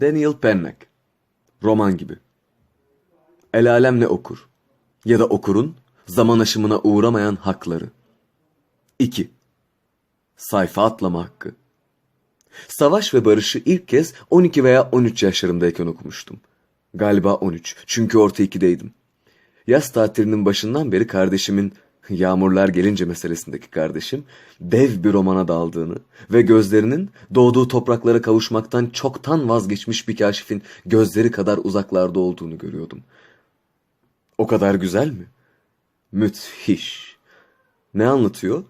Daniel Pennock. Roman gibi. El alem ne okur? Ya da okurun zaman aşımına uğramayan hakları. 2. Sayfa atlama hakkı. Savaş ve Barış'ı ilk kez 12 veya 13 yaşlarımdayken okumuştum. Galiba 13 çünkü orta 2'deydim. Yaz tatilinin başından beri kardeşimin, yağmurlar gelince meselesindeki kardeşim, dev bir romana daldığını ve gözlerinin doğduğu topraklara kavuşmaktan çoktan vazgeçmiş bir kaşifin gözleri kadar uzaklarda olduğunu görüyordum. O kadar güzel mi? Müthiş. Ne anlatıyor?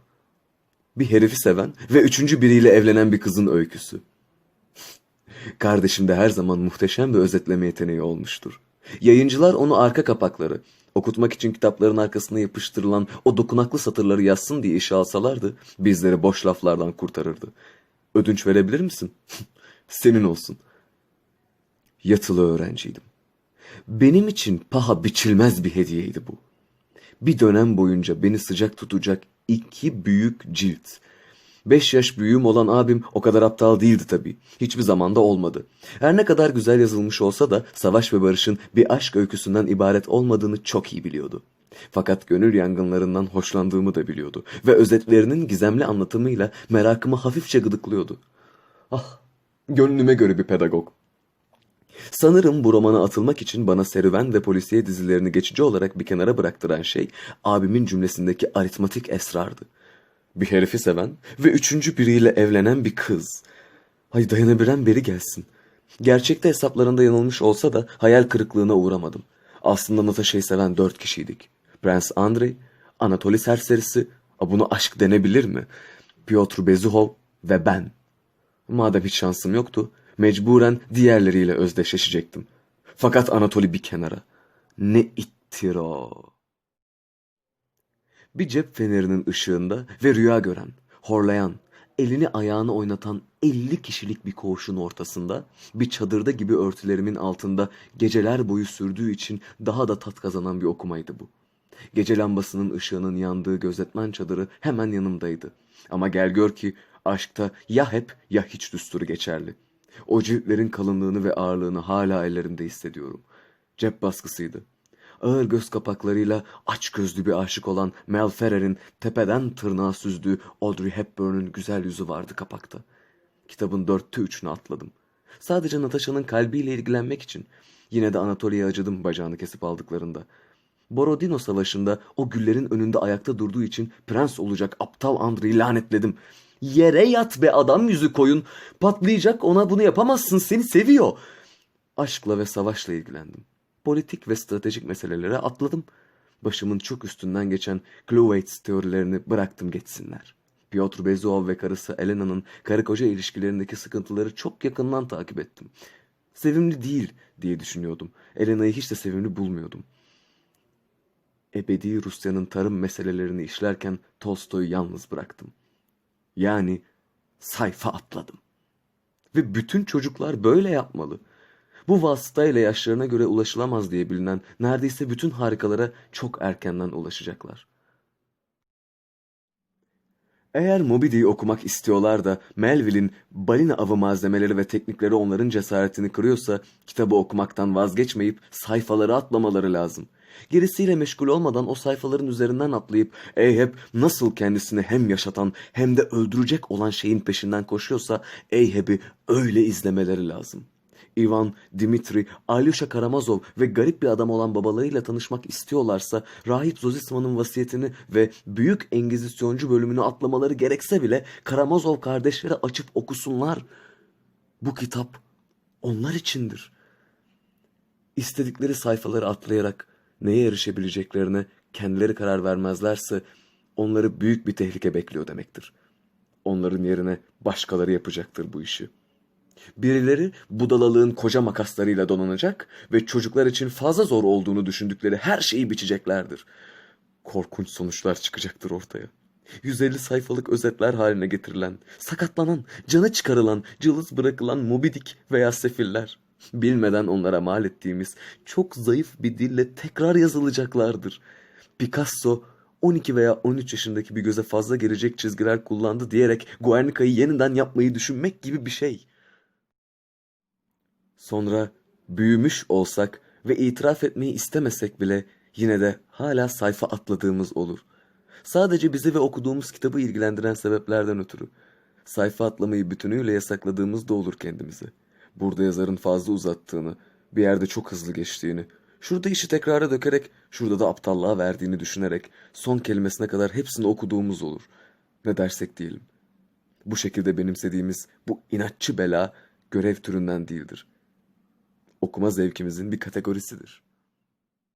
Bir herifi seven ve üçüncü biriyle evlenen bir kızın öyküsü. Kardeşim de her zaman muhteşem bir özetleme yeteneği olmuştur. Yayıncılar onu arka kapakları, okutmak için kitapların arkasına yapıştırılan o dokunaklı satırları yazsın diye işe alsalardı, bizleri boş laflardan kurtarırdı. Ödünç verebilir misin? Senin olsun. Yatılı öğrenciydim. Benim için paha biçilmez bir hediyeydi bu. Bir dönem boyunca beni sıcak tutacak iki büyük cilt. Beş yaş büyüğüm olan abim o kadar aptal değildi tabii. Hiçbir zamanda olmadı. Her ne kadar güzel yazılmış olsa da savaş ve barışın bir aşk öyküsünden ibaret olmadığını çok iyi biliyordu. Fakat gönül yangınlarından hoşlandığımı da biliyordu ve özetlerinin gizemli anlatımıyla merakımı hafifçe gıdıklıyordu. Ah, gönlüme göre bir pedagog. Sanırım bu romana atılmak için bana serüven ve polisiye dizilerini geçici olarak bir kenara bıraktıran şey abimin cümlesindeki aritmatik esrardı. Bir herifi seven ve üçüncü biriyle evlenen bir kız. Ay dayanabilen beri gelsin. Gerçekte hesaplarında yanılmış olsa da hayal kırıklığına uğramadım. Aslında Natasha'yı seven dört kişiydik. Prens Andrei, Anatoly serserisi, a bunu aşk denebilir mi? Piotr Bezuhov ve ben. Madem hiç şansım yoktu, mecburen diğerleriyle özdeşleşecektim. Fakat Anatoly bir kenara. Ne ittira. Bir cep fenerinin ışığında ve rüya gören, horlayan, elini ayağını oynatan 50 kişilik bir koğuşun ortasında, bir çadırda gibi örtülerimin altında geceler boyu sürdüğü için daha da tat kazanan bir okumaydı bu. Gece lambasının ışığının yandığı gözetmen çadırı hemen yanımdaydı. Ama gel gör ki aşkta ya hep ya hiç düsturu geçerli. O ciltlerin kalınlığını ve ağırlığını hala ellerimde hissediyorum. Cep baskısıydı. Ağır göz kapaklarıyla aç gözlü bir aşık olan Mel Ferrer'in tepeden tırnağa süzdüğü Audrey Hepburn'un güzel yüzü vardı kapakta. Kitabın dörtte üçünü atladım. Sadece Natasha'nın kalbiyle ilgilenmek için. Yine de Anatolia'ya acıdım bacağını kesip aldıklarında. Borodino Savaşı'nda o güllerin önünde ayakta durduğu için prens olacak aptal Andrei'yi lanetledim. Yere yat be adam yüzü koyun. Patlayacak ona bunu yapamazsın seni seviyor. Aşkla ve savaşla ilgilendim. Politik ve stratejik meselelere atladım. Başımın çok üstünden geçen Clowates teorilerini bıraktım geçsinler. Piotr Bezuov ve karısı Elena'nın karı koca ilişkilerindeki sıkıntıları çok yakından takip ettim. Sevimli değil diye düşünüyordum. Elena'yı hiç de sevimli bulmuyordum. Ebedi Rusya'nın tarım meselelerini işlerken Tolstoy'u yalnız bıraktım. Yani sayfa atladım. Ve bütün çocuklar böyle yapmalı. Bu vasıtayla yaşlarına göre ulaşılamaz diye bilinen neredeyse bütün harikalara çok erkenden ulaşacaklar. Eğer Moby Dick'i okumak istiyorlar da Melville'in balina avı malzemeleri ve teknikleri onların cesaretini kırıyorsa kitabı okumaktan vazgeçmeyip sayfaları atlamaları lazım. Gerisiyle meşgul olmadan o sayfaların üzerinden atlayıp Eyhep nasıl kendisini hem yaşatan hem de öldürecek olan şeyin peşinden koşuyorsa Eyhep'i öyle izlemeleri lazım. Ivan, Dimitri, Alyosha Karamazov ve garip bir adam olan babalarıyla tanışmak istiyorlarsa Rahip Zozisman'ın vasiyetini ve Büyük Engizisyoncu bölümünü atlamaları gerekse bile Karamazov kardeşleri açıp okusunlar. Bu kitap onlar içindir. İstedikleri sayfaları atlayarak neye erişebileceklerine kendileri karar vermezlerse onları büyük bir tehlike bekliyor demektir. Onların yerine başkaları yapacaktır bu işi. Birileri budalalığın koca makaslarıyla donanacak ve çocuklar için fazla zor olduğunu düşündükleri her şeyi biçeceklerdir. Korkunç sonuçlar çıkacaktır ortaya. 150 sayfalık özetler haline getirilen, sakatlanan, canı çıkarılan, cılız bırakılan Moby Dick veya Sefiller. Bilmeden onlara mal ettiğimiz çok zayıf bir dille tekrar yazılacaklardır. Picasso 12 veya 13 yaşındaki bir göze fazla gelecek çizgiler kullandı diyerek Guernica'yı yeniden yapmayı düşünmek gibi bir şey. Sonra büyümüş olsak ve itiraf etmeyi istemesek bile yine de hala sayfa atladığımız olur. Sadece bizi ve okuduğumuz kitabı ilgilendiren sebeplerden ötürü. Sayfa atlamayı bütünüyle yasakladığımız da olur kendimize. Burada yazarın fazla uzattığını, bir yerde çok hızlı geçtiğini, şurada işi tekrara dökerek, şurada da aptallığa verdiğini düşünerek son kelimesine kadar hepsini okuduğumuz olur. Ne dersek diyelim. Bu şekilde benimsediğimiz bu inatçı bela görev türünden değildir. Okuma zevkimizin bir kategorisidir.